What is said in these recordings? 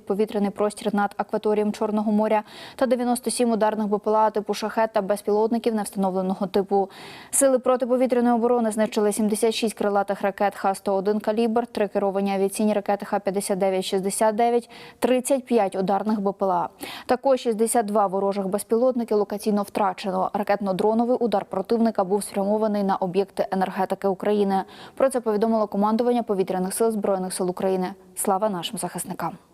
повітряний простір над акваторієм Чорного моря та 97 ударних БПЛА типу шахет та безпілотників невстановленого типу. Сили протиповітряної оборони знищили 76 крилатих ракет Х-101 калібр, три керовані авіаційні ракети Х-59-69, 35 ударних БПЛА. Також 62 ворожих безпілотники локаційно втрачено. Ракетно-дроновий удар противника був спрямований на об'єкти енергетики України. Про це повідомило командування повітряних сил збройних сил України. Слава нашим захисникам.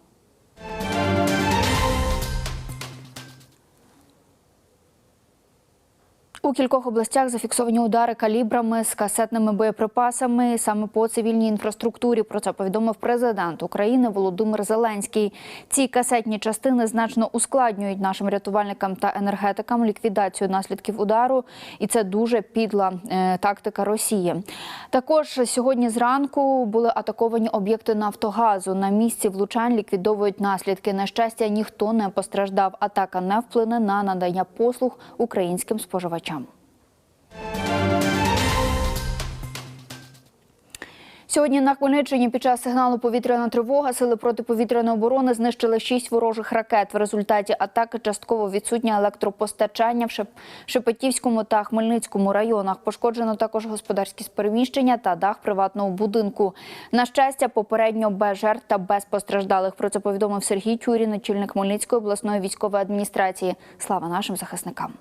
У кількох областях зафіксовані удари калібрами з касетними боєприпасами саме по цивільній інфраструктурі. Про це повідомив президент України Володимир Зеленський. Ці касетні частини значно ускладнюють нашим рятувальникам та енергетикам ліквідацію наслідків удару, і це дуже підла е, тактика Росії. Також сьогодні зранку були атаковані об'єкти Нафтогазу. На місці влучань ліквідовують наслідки. На щастя, ніхто не постраждав. Атака не вплине на надання послуг українським споживачам. Сьогодні на Хмельниччині під час сигналу повітряна тривога сили протиповітряної оборони знищили шість ворожих ракет. В результаті атаки частково відсутнє електропостачання в Шеп- Шепетівському та Хмельницькому районах. Пошкоджено також господарські переміщення та дах приватного будинку. На щастя, попередньо без жертв та без постраждалих. Про це повідомив Сергій Тюрі, начальник Хмельницької обласної військової адміністрації. Слава нашим захисникам.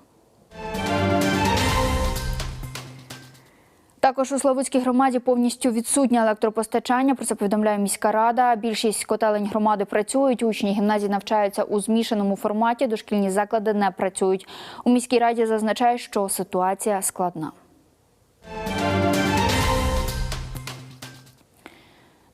Також у Славутській громаді повністю відсутнє електропостачання. Про це повідомляє міська рада. Більшість котелень громади працюють. Учні гімназії навчаються у змішаному форматі. Дошкільні заклади не працюють. У міській раді зазначають, що ситуація складна.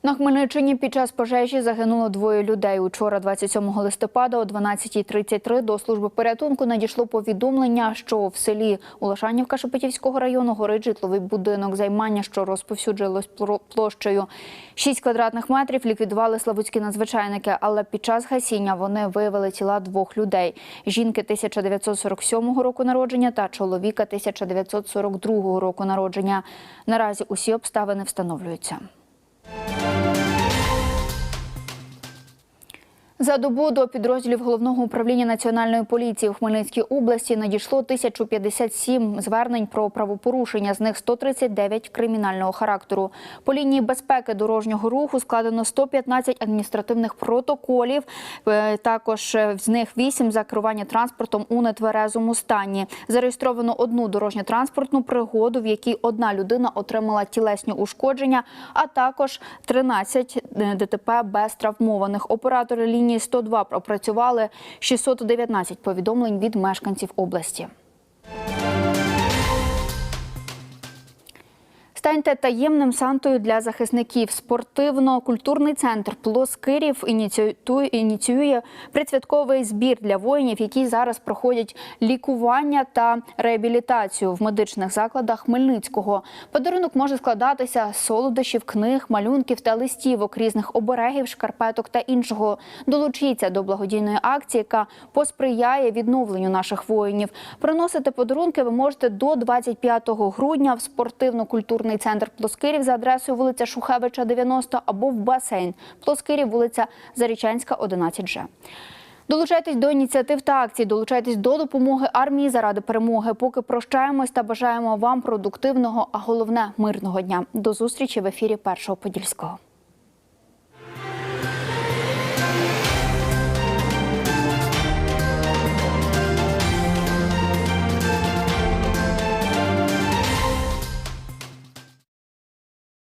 На Хмельниччині під час пожежі загинуло двоє людей. Учора, 27 листопада, о 12.33 до служби порятунку надійшло повідомлення, що в селі Улашанівка Шепетівського району горить житловий будинок займання, що розповсюджилось пло- площею 6 квадратних метрів. Ліквідували славутські надзвичайники, але під час гасіння вони виявили тіла двох людей: жінки 1947 року народження та чоловіка 1942 року народження. Наразі усі обставини встановлюються. За добу до підрозділів головного управління національної поліції у Хмельницькій області надійшло 1057 звернень про правопорушення, з них 139 кримінального характеру. По лінії безпеки дорожнього руху складено 115 адміністративних протоколів. Е, Також е, з них 8 за керування транспортом у нетверезому стані. Зареєстровано одну дорожньо-транспортну пригоду, в якій одна людина отримала тілесні ушкодження, а також 13 ДТП без травмованих. Оператори лінії 102 пропрацювали 619 повідомлень від мешканців області. Станьте таємним сантою для захисників. Спортивно-культурний центр Плоскирів ініціює, предсвятковий збір для воїнів, які зараз проходять лікування та реабілітацію в медичних закладах Хмельницького. Подарунок може складатися з солодощів, книг, малюнків та листівок, різних оберегів, шкарпеток та іншого. Долучіться до благодійної акції, яка посприяє відновленню наших воїнів. Приносити подарунки ви можете до 25 грудня в спортивно-культурний центр Плоскирів за адресою вулиця Шухевича, 90 або в басейн Плоскирів, вулиця Зарічанська, 11Ж. Долучайтесь до ініціатив та акцій, долучайтесь до допомоги армії заради перемоги. Поки прощаємось та бажаємо вам продуктивного, а головне мирного дня. До зустрічі в ефірі Першого Подільського.